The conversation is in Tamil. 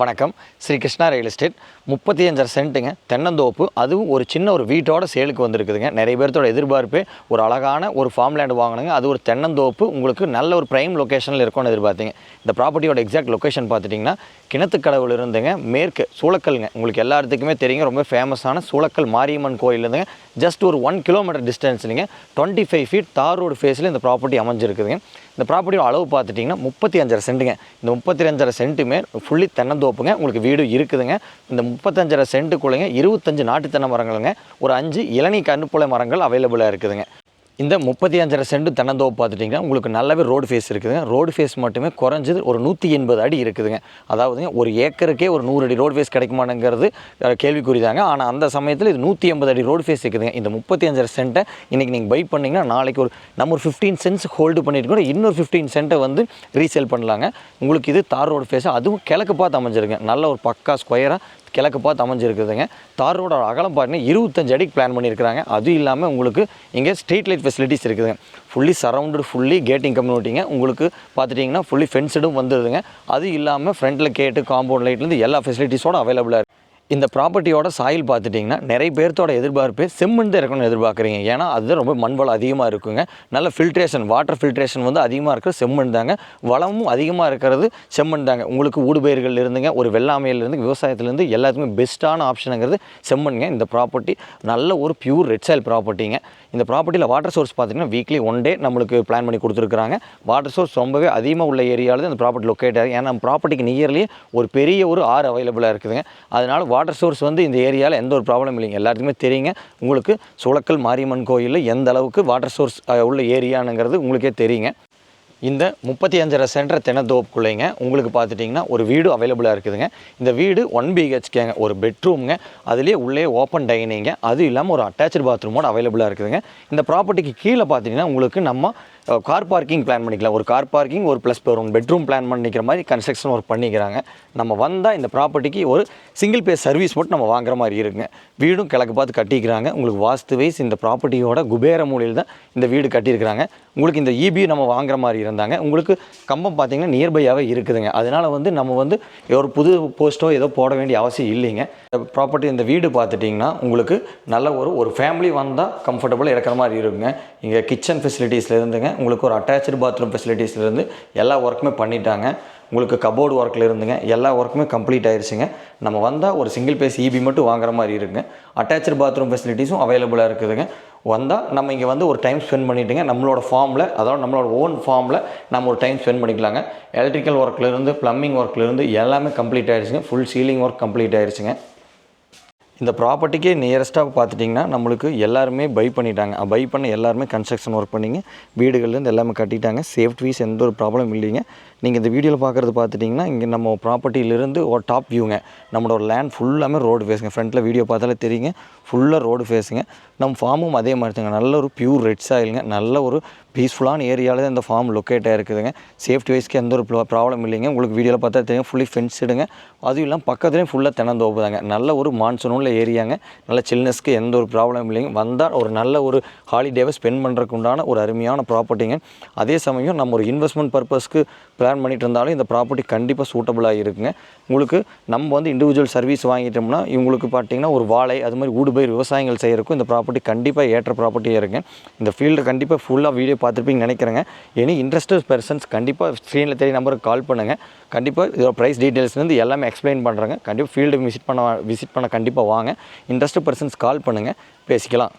வணக்கம். ஸ்ரீ கிருஷ்ணா ரியல் எஸ்டேட் முப்பத்தி அஞ்சரை சென்ட்டுங்க. தென்னந்தோப்பு. அதுவும் ஒரு சின்ன ஒரு வீட்டோட சேலுக்கு வந்திருக்குதுங்க. நிறைய பேர்த்தோட எதிர்பார்ப்பு ஒரு அழகான ஒரு ஃபார்ம் லேண்ட் வாங்கினுங்க அது ஒரு தென்னந்தோப்பு. உங்களுக்கு நல்ல ஒரு ப்ரைம் லொக்கேஷனில் இருக்கும்னு எதிர்பார்த்தீங்க. இந்த ப்ராப்பர்ட்டியோட எக்ஸாக்ட் லொக்கேஷன் பார்த்துட்டிங்கன்னா கிணத்துக்கடவுல இருந்துங்க. மேற்கு சூளக்கல்ங்க உங்களுக்கு எல்லாத்துக்குமே தெரியுங்க. ரொம்ப ஃபேமஸான சூளக்கல் மாரியம்மன் கோயில் இருந்துங்க. ஜஸ்ட் ஒரு one kilometre டிஸ்டன்ஸ்லிங்க twenty five feet tar road ஃபேஸில் இந்த ப்ராப்பர்ட்டி அமைஞ்சிருக்குதுங்க. இந்த ப்ராப்பர்ட்டியோட அளவு பார்த்துட்டிங்கன்னா முப்பத்தி அஞ்சரை சென்ட்டுங்க. இந்த முப்பத்தி அஞ்சரை சென்ட்டுமே ஃபுல்லி பூந்தோப்புங்க உங்களுக்கு வீடு இருக்குதுங்க. இந்த முப்பத்தஞ்சரை சென்ட்டுக்குள்ளேங்க இருபத்தஞ்சு நாட்டுத்தன மரங்களுங்க. ஒரு அஞ்சு இளநீ கண்ணுப்புல மரங்கள் அவைலபிளாக இருக்குதுங்க. இந்த முப்பத்தி அஞ்சரை சென்ட் தென்னந்தோப்பு பார்த்துட்டிங்கன்னா உங்களுக்கு நல்லாவே ரோடு ஃபேஸ் இருக்குதுங்க. ரோடு ஃபேஸ் மட்டுமே குறைஞ்சது ஒரு நூற்றி எண்பது அடி இருக்குதுங்க. அதாவதுங்க ஒரு ஏக்கருக்கே ஒரு நூறு அடி ரோடு ஃபேஸ் கிடைக்குமானுங்கிறது கேள்விக்குறிதாங்க. ஆனால் அந்த சமயத்தில் இது நூற்றி ஐம்பது அடி ரோடு ஃபேஸ் இருக்குதுங்க. இந்த முப்பத்தி அஞ்சரை சென்ட்டை இன்றைக்கி நீங்கள் பை பண்ணிங்கன்னா நாளைக்கு ஒரு நம்ம ஒரு ஃபிஃப்டீன் சென்ட்ஸ் ஹோல்டு பண்ணிட்டு கூட இன்னொரு ஃபிஃப்டீன் சென்ட்டை வந்து ரீசேல் பண்ணலாங்க. உங்களுக்கு இது தார் ரோடு ஃபேஸ் அதுவும் கிழக்கு பார்த்து அமைஞ்சிருங்க. நல்ல ஒரு பக்கா ஸ்கொயராக கிழக்கு பார்த்து அமைஞ்சிருக்குதுங்க. தார் ரோட அகலம் பார்த்தீங்கன்னா இருபத்தஞ்சு அடிக்கு பிளான் பண்ணியிருக்கிறாங்க. அதுவும் இல்லாமல் உங்களுக்கு இங்கே ஸ்ட்ரீட் லைட் ஃபெசிலிட்டிஸ் இருக்குதுங்க. ஃபுல்லி சரௌண்டட் ஃபுல்லி கேட்டிங் கம்யூனிட்டிங்க உங்களுக்கு பார்த்துட்டிங்கன்னா ஃபுல்லி ஃபென்சடும் வந்துடுதுங்க அது இல்லாமல் ஃப்ரண்ட்டில் கேட்டு காம்பவுண்ட் லைட்லேருந்து எல்லா ஃபெசிலிட்டிஸோட அவைலபிளாக இருக்குது இந்த ப்ராப்பர்ட்டியோட சாயில் பார்த்துட்டிங்கன்னா நிறைய பேர்த்தோட எதிர்பார்ப்பு செம்மண் தான் இருக்கணும்னு எதிர்பார்க்குறீங்க. ஏன்னா அதுதான் ரொம்ப மண் வளம் அதிகமாக இருக்குங்க. நல்ல ஃபில்ட்ரேஷன் வாட்டர் ஃபில்ட்ரேஷன் வந்து அதிகமாக இருக்கிற செம்மண் தாங்க. வளமும் அதிகமாக இருக்கிறது செம்மண் தாங்க. உங்களுக்கு ஊடுபயிர்கள் இருந்துங்க ஒரு வெள்ளாமையிலேருந்து விவசாயத்துலேருந்து எல்லாத்துக்குமே பெஸ்ட்டான ஆப்ஷனுங்கிறது செம்மண்ங்க இந்த ப்ராப்பர்ட்டி நல்ல ஒரு பியூர் ரெட் சாயில் ப்ராப்பர்ட்டிங்க இந்த ப்ராப்பர்ட்டியில் வாட்டர் சோர்ஸ் பார்த்தீங்கன்னா வீக்லி ஒன் டே நம்மளுக்கு பிளான் பண்ணி கொடுத்துருக்குறாங்க. வாட்டர் சோர்ஸ் ரொம்பவே அதிகமாக உள்ள ஏரியாவில் இந்த ப்ராப்பர்ட்டி லொக்கேட் ஆகுது. ஏன்னா ப்ராப்பர்ட்டிக்கு நியர்லேயே ஒரு பெரிய ஒரு ஆறு அவைலபிளாக இருக்குதுங்க. அதனால் வாட்டர் வாட்டர் சோர்ஸ் வந்து இந்த ஏரியாவில் எந்த ஒரு ப்ராப்ளம் இல்லைங்க. எல்லாத்துக்குமே தெரியுங்க. உங்களுக்கு சுளக்கல் மாரியம்மன் கோயிலில் எந்த அளவுக்கு வாட்டர் சோர்ஸ் உள்ள ஏரியானுங்கிறது உங்களுக்கே தெரியுங்க. இந்த முப்பத்தி அஞ்சரை சென்டர் தென்னந்தோப்புக்குள்ளேங்க உங்களுக்கு பார்த்துட்டிங்கன்னா ஒரு வீடு அவைலபிளாக இருக்குதுங்க. இந்த வீடு ஒன் பிஹெச்கேங்க ஒரு பெட்ரூம்ங்க அதுலேயே உள்ளே ஓப்பன் டைனிங்க அது இல்லாமல் ஒரு அட்டாச்சு பாத்ரூமோட அவைலபிளாக இருக்குதுங்க. இந்த ப்ராப்பர்ட்டிக்கு கீழே பார்த்தீங்கன்னா உங்களுக்கு நம்ம கார் பார்க்கிங் பிளான் பண்ணிக்கலாம். ஒரு கார் பார்க்கிங் ஒரு ப்ளஸ் ஒரு பெட்ரூம் பிளான் பண்ணிக்கிற மாதிரி கன்ஸ்ட்ரக்ஷன் ஒர்க் பண்ணிக்கிறாங்க. நம்ம வந்தால் இந்த ப்ராப்பர்ட்டிக்கு ஒரு சிங்கிள் பேஸ் சர்வீஸ் மட்டும் நம்ம வாங்குற மாதிரி இருக்குங்க. வீடும் கிழக்கு பார்த்து கட்டிக்கிறாங்க. உங்களுக்கு வாஸ்து வைஸ் இந்த ப்ராப்பர்ட்டியோட குபேர மூலையில் தான் இந்த வீடு கட்டியிருக்கிறாங்க. உங்களுக்கு இந்த இபி நம்ம வாங்குற மாதிரி இருந்தாங்க. உங்களுக்கு கம்பம் பார்த்தீங்கன்னா நியர்பையாகவே இருக்குதுங்க. அதனால் வந்து நம்ம வந்து ஒரு புது போஸ்ட்டோ ஏதோ போட வேண்டிய அவசியம் இல்லைங்க. ப்ராப்பர்ட்டி இந்த வீடு பார்த்துட்டிங்கன்னா உங்களுக்கு நல்ல ஒரு ஒரு ஃபேமிலி வந்தால் கம்ஃபர்டபுளாக இருக்கிற மாதிரி இருக்குங்க. இங்கே கிச்சன் ஃபெசிலிட்டிஸ்லேருந்துங்க உங்களுக்கு ஒரு அட்டாச்சு பாத்ரூம் ஃபெசிலிட்டிஸ்லேருந்து எல்லா ஒர்க்குமே பண்ணிட்டாங்க. உங்களுக்கு கபோர்டு ஒர்க்கில் இருந்துங்க. எல்லா ஒர்க்குமே கம்ப்ளீட் ஆயிடுச்சுங்க நம்ம வந்தால் ஒரு சிங்கிள் பேஸ் இபி மட்டும் வாங்குற மாதிரி இருக்குங்க. அட்டாச்சு பாத்ரூம் ஃபெசிலிட்டிஸும் அவைலபிளாக இருக்குதுங்க. வந்தால் நம்ம இங்கே வந்து ஒரு டைம் ஸ்பெண்ட் பண்ணிவிட்டுங்க நம்மளோட ஃபார்மில் அதாவது நம்மளோட ஓன் ஃபார்மில் நம்ம ஒரு டைம் ஸ்பெண்ட் பண்ணிக்கலாங்க. எலக்ட்ரிக்கல் ஒர்க்லேருந்து ப்ளம்பிங் ஒர்க்லேருந்து எல்லாமே கம்ப்ளீட் ஆயிருச்சுங்க. ஃபுல் சீலிங் ஒர்க் கம்ப்ளீட் ஆயிடுச்சுங்க இந்த ப்ராப்பர்ட்டிக்கே நியரஸ்ட்டாக பார்த்துட்டிங்கன்னா நம்மளுக்கு எல்லாருமே பை பண்ணிட்டாங்க. பை பண்ண எல்லாருமே கன்ஸ்ட்ரக்ஷன் ஒர்க் பண்ணிங்க. வீடுகள்லேருந்து எல்லாமே கட்டிட்டாங்க. சேஃப்டி வீஸ் எந்த ஒரு ப்ராப்ளம் இல்லைங்க. நீங்கள் இந்த வீடியோவில் பார்க்குறது பார்த்துட்டிங்கன்னா இங்கே நம்ம ப்ராப்பர்ட்டியிலேருந்து ஒரு டாப் வியூங்க நம்மளோட லேண்ட் ஃபுல்லாமே ரோடு ஃபேஸுங்க ஃப்ரண்ட்டில் வீடியோ பார்த்தாலே தெரியுங்க. ஃபுல்லாக ரோடு ஃபேஸுங்க நம்ம ஃபார்மும் அதே மாதிரி தாங்க நல்ல ஒரு பியூர் ரெட் சாயிலுங்க நல்ல ஒரு பீஸ்ஃபுல்லான ஏரியாவில் தான் இந்த ஃபார்ம் லொக்கேட் ஆகிருக்குதுங்க சேஃப்டி வைஸ்க்கு எந்த ஒரு ப்ராப்ளம் இல்லைங்க. உங்களுக்கு வீடியோவில் பார்த்தா தெரியும். ஃபுல்லி ஃபென்ஸ்டுங்க அதுவும் இல்லாமல் பக்கத்துலேயும் ஃபுல்லாக தினந்தோப்பு தாங்க. நல்ல ஒரு மான்சூன் உள்ள ஏரியாங்க நல்ல சில்னஸ்க்கு எந்த ஒரு ப்ராப்ளம் இல்லைங்க. வந்தால் ஒரு நல்ல ஒரு ஹாலிடேவை ஸ்பெண்ட் பண்ணுறதுக்கு உண்டான ஒரு அருமையான ப்ராப்பர்ட்டிங்க அதே சமயம் நம்ம ஒரு இன்வெஸ்ட்மெண்ட் பர்பஸ்க்கு பிளான் பண்ணிட்டு இருந்தாலும் இந்த ப்ராப்பர்ட்டி கண்டிப்பாக சூட்டபுளாக இருக்குங்க உங்களுக்கு நம்ம வந்து இண்டிவிஜுவல் சர்வீஸ் வாங்கிட்டோம்னா இவங்களுக்கு பார்த்தீங்கன்னா ஒரு வாழை அது மாதிரி ஊடுபயிர் விவசாயங்கள் செய்கிறக்கும் இந்த ப்ராப்பர்ட்டி கண்டிப்பாக ஏற்ற ப்ராப்பர்ட்டியாக இருக்குங்க. இந்த ஃபீல்டு கண்டிப்பாக ஃபுல்லாக வீடியோ பார்த்துருப்பீங்கன்னு நினைக்கிறேங்க. எனி இன்ட்ரெஸ்டட் பர்சன்ஸ் கண்டிப்பாக ஸ்க்ரீனில் தெரிய நம்பருக்கு கால் பண்ணுங்கள் கண்டிப்பாக இதோட ப்ரைஸ் டீட்டெயில்ஸ்லேருந்து எல்லாமே எக்ஸ்பிளைன் பண்ணுறேங்க கண்டிப்பாக ஃபீல்டு விசிட் பண்ண விசிட் பண்ண கண்டிப்பாக வாங்க. இன்ட்ரெஸ்டட் பர்சன்ஸ் கால் பண்ணுங்கள் பேசிக்கலாம்.